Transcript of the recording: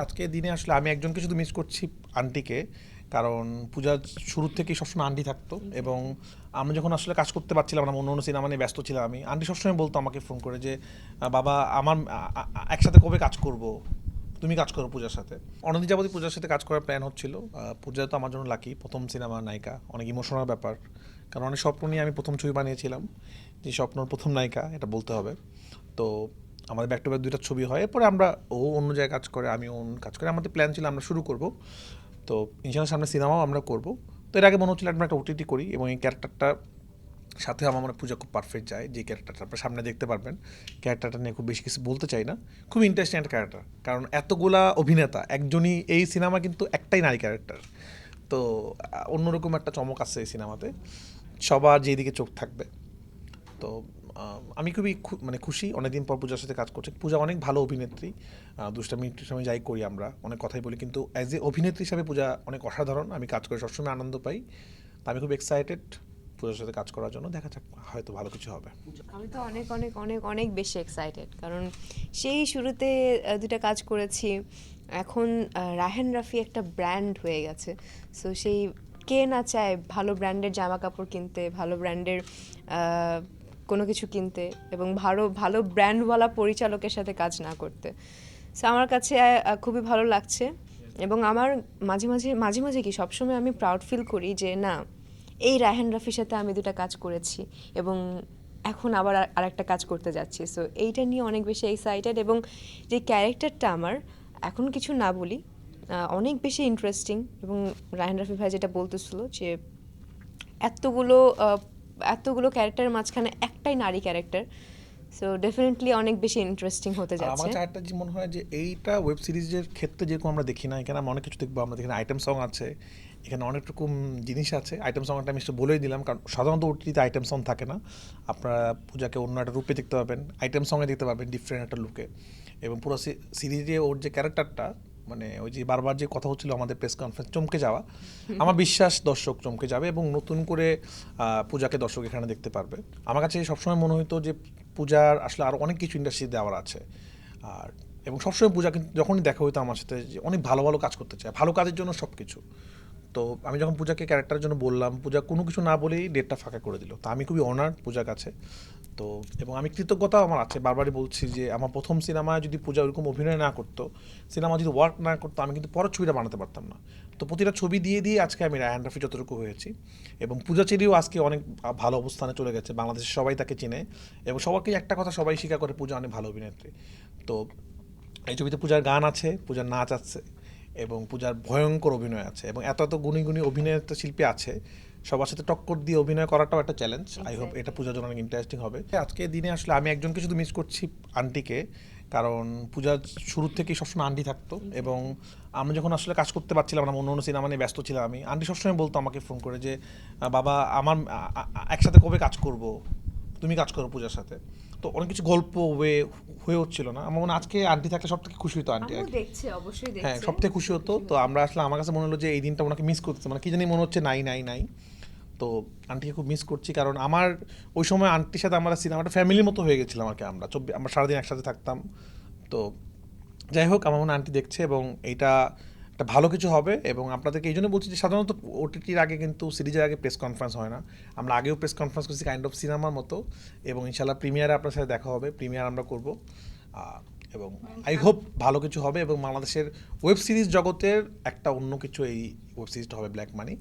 আজকে দিনে আসলে আমি একজনকে শুধু মিস করছি আন্টিকে, কারণ পূজার শুরু থেকেই সবসময় আন্টি থাকতো এবং আমরা যখন আসলে কাজ করতে পারছিলাম না অন্য অন্য সিনেমা নিয়ে ব্যস্ত ছিলাম আমি, আন্টি সবসময় বলতো আমাকে ফোন করে যে বাবা, আমার একসাথে কবে কাজ করব? তুমি কাজ করো পূজার সাথে। অনেকদিন যাবতই পূজার সাথে কাজ করার প্ল্যান হচ্ছিল। পূজা তো আমার জন্য লাকি প্রথম সিনেমা নায়িকা, অনেক ইমোশনাল ব্যাপার। কারণ অনেক স্বপ্ন নিয়ে আমি প্রথম ছবি বানিয়েছিলাম, যে স্বপ্নর প্রথম নায়িকা, এটা বলতে হবে। তো আমাদের ব্যাক টু ব্যাক দুইটা ছবি হয়। এরপরে আমরা ও অন্য জায়গায় কাজ করে, আমি অন্য কাজ করে। আমাদের প্ল্যান ছিল আমরা শুরু করব। তো ইনশাল্লাহ সামনে সিনেমাও আমরা করব। তো এর আগে মনে হচ্ছিল আমরা একটা ওটিটি করি এবং এই ক্যারেক্টারটা সাথে আমার মনে পূজা খুব পারফেক্ট যায়, যে ক্যারেক্টারটা আপনার সামনে দেখতে পারবেন। ক্যারেক্টারটা নিয়ে খুব বেশি কিছু বলতে চাই না। খুব ইন্টারেস্টিং একটা ক্যারেক্টার কারণ এতগুলা অভিনেতা, একজনই এই সিনেমা কিন্তু একটাই নারী ক্যারেক্টার তো অন্যরকম একটা চমক আছে এই সিনেমাতে সবার যেদিকে চোখ থাকবে। তো আমি খুবই মানে খুশি। অনেকদিন পর পূজার সাথে কাজ করছি। পূজা অনেক ভালো অভিনেত্রী। দুষ্টামি সময় যাই করি আমরা, অনেক কথাই বলি। কিন্তু অ্যাজ এ অভিনেত্রী হিসাবে পূজা অনেক অসাধারণ। আমি কাজ করে সবসময় আনন্দ পাই। তো আমি খুব এক্সাইটেড পূজার সাথে কাজ করার জন্য। দেখা যাক, হয়তো ভালো কিছু হবে। আমি তো অনেক অনেক অনেক অনেক বেশি এক্সাইটেড কারণ সেই শুরুতে দুটা কাজ করেছি। এখন রাহেন রাফি একটা ব্র্যান্ড হয়ে গেছে। সো সেই কে না চায় ভালো ব্র্যান্ডের জামা কাপড় কিনতে, ভালো ব্র্যান্ডের কোনো কিছু কিনতে এবং ভালো ভালো ব্র্যান্ডওয়ালা পরিচালকের সাথে কাজ না করতে। সো আমার কাছে খুবই ভালো লাগছে এবং আমার মাঝে মাঝে মাঝে মাঝে কি সবসময় আমি প্রাউড ফিল করি যে না, এই রায়হান রাফির সাথে আমি দুটা কাজ করেছি এবং এখন আবার আর- আরেকটা কাজ করতে যাচ্ছি। সো এইটা নিয়ে অনেক বেশি এক্সাইটেড এবং যে ক্যারেক্টারটা আমার, এখন কিছু না বলি অনেক বেশি ইন্টারেস্টিং এবং রায়হান রাফি ভাই যেটা বলতেছিল যে, এতগুলো এতগুলো ক্যারেক্টারের মাঝখানে একটাই নারী ক্যারেক্টার সো ডেফিনেটলি অনেক বেশি ইন্টারেস্টিং হতে আমার যাচ্ছে। কাছে একটা যে মনে হয় যে এইটা ওয়েব সিরিজের ক্ষেত্রে যেরকম আমরা দেখি না এখানে আমরা অনেক কিছু দেখব আমরা এখানে আইটেম সং আছে এখানে অনেক রকম জিনিস আছে। আইটেম সংটা আমি একটু বলেই দিলাম কারণ সাধারণত ওটিতে আইটেম সং থাকে না। আপনারা পূজাকে অন্য একটা রূপে দেখতে পাবেন আইটেম সঙ্গে দেখতে পাবেন ডিফারেন্ট একটা লুকে এবং পুরো সিরিজে ওর যে ক্যারেক্টারটা মানে ওই যে বারবার যে কথা হচ্ছিল আমাদের প্রেস কনফারেন্স চমকে যাওয়া। আমার বিশ্বাস দর্শক চমকে যাবে এবং নতুন করে পূজাকে দর্শক এখানে দেখতে পারবে। আমার কাছে সবসময় মনে হতো যে পূজার আসলে আরও অনেক কিছু ইন্ডাস্ট্রি দেওয়ার আছে। আর, এবং সবসময় পূজা কিন্তু যখনই দেখা হতো আমার সাথে যে অনেক ভালো ভালো কাজ করতে চায়, ভালো কাজের জন্য সব কিছু তো আমি যখন পূজাকে ক্যারেক্টারের জন্য বললাম, পূজা কোনো কিছু না বলেই ডেটটা ফাঁকা করে দিল। তা আমি খুবই অনার পূজার কাছে। তো এবং আমি কৃতজ্ঞতা আমার আছে, বারবারই বলছি যে আমার প্রথম সিনেমায় যদি পূজা ওরকম অভিনয় না করতো, সিনেমা যদি ওয়ার্ক না করতো, আমি কিন্তু পরের ছবিটা বানাতে পারতাম না। তো প্রতিটা ছবি দিয়ে দিয়ে আজকে আমি রায়ান রাফি যতটুকু হয়েছি এবং পূজা চেরিও আজকে অনেক ভালো অবস্থানে চলে গেছে, বাংলাদেশের সবাই তাকে চেনে এবং সবাইকে একটা কথা সবাই স্বীকার করে, পূজা অনেক ভালো অভিনেত্রী। তো এই ছবিতে পূজার গান আছে, পূজার নাচ আছে এবং পূজার ভয়ঙ্কর অভিনয় আছে এবং এত এত গুণী গুণী অভিনেতা শিল্পী আছে সবার সাথে টক্কর দিয়ে অভিনয় করাটাও একটা চ্যালেঞ্জ আই হোপ এটা পূজার জন্য অনেক ইন্টারেস্টিং হবে। আজকে দিনে আসলে আমি একজনকে শুধু মিস করছি আন্টিকে কারণ পূজার শুরু থেকেই সবসময় আন্টি থাকতো এবং আমরা যখন আসলে কাজ করতে পারছিলাম না অন্য অন্য সিনেমা নিয়ে ব্যস্ত ছিলাম আমি আন্টি সবসময় বলতো আমাকে ফোন করে যে বাবা আমার একসাথে কবে কাজ করব? তুমি কাজ করো পূজার সাথে। তো অনেক কিছু গল্প ওয়ে হয়ে হচ্ছিল না। আমার মনে আজকে আন্টি থাকলে সব থেকে খুশি হতো আন্টি। দেখছে অবশ্যই হ্যাঁ সব থেকে খুশি হতো। তো আমরা আসলে আমার কাছে মনে হলো যে এই দিনটা ওনাকে মিস করতে মানে কি জানি মনে হচ্ছে নাই নাই নাই। তো আন্টিকে খুব মিস করছি কারণ আমার ওই সময় আন্টির সাথে আমরা সিনেমাটা ফ্যামিলির মতো হয়ে গেছিলাম আর কি আমরা। চব্বিশ আমরা সারাদিন একসাথে থাকতাম। তো যাই হোক আমার মনে আন্টি দেখছে এবং এইটা একটা ভালো কিছু হবে এবং আপনাদেরকে এই জন্য বলছি যে সাধারণত ওটিটির আগে কিন্তু সিরিজের আগে প্রেস কনফারেন্স হয় না। আমরা আগেও প্রেস কনফারেন্স করছি কাইন্ড অফ সিনেমার মতো এবং ইনশাল্লাহ প্রিমিয়ারে আপনার সাথে দেখা হবে প্রিমিয়ার আমরা করব। এবং আই হোপ ভালো কিছু হবে এবং বাংলাদেশের ওয়েব সিরিজ জগতের একটা অন্য কিছু এই ওয়েব সিরিজটা হবে ব্ল্যাক মানি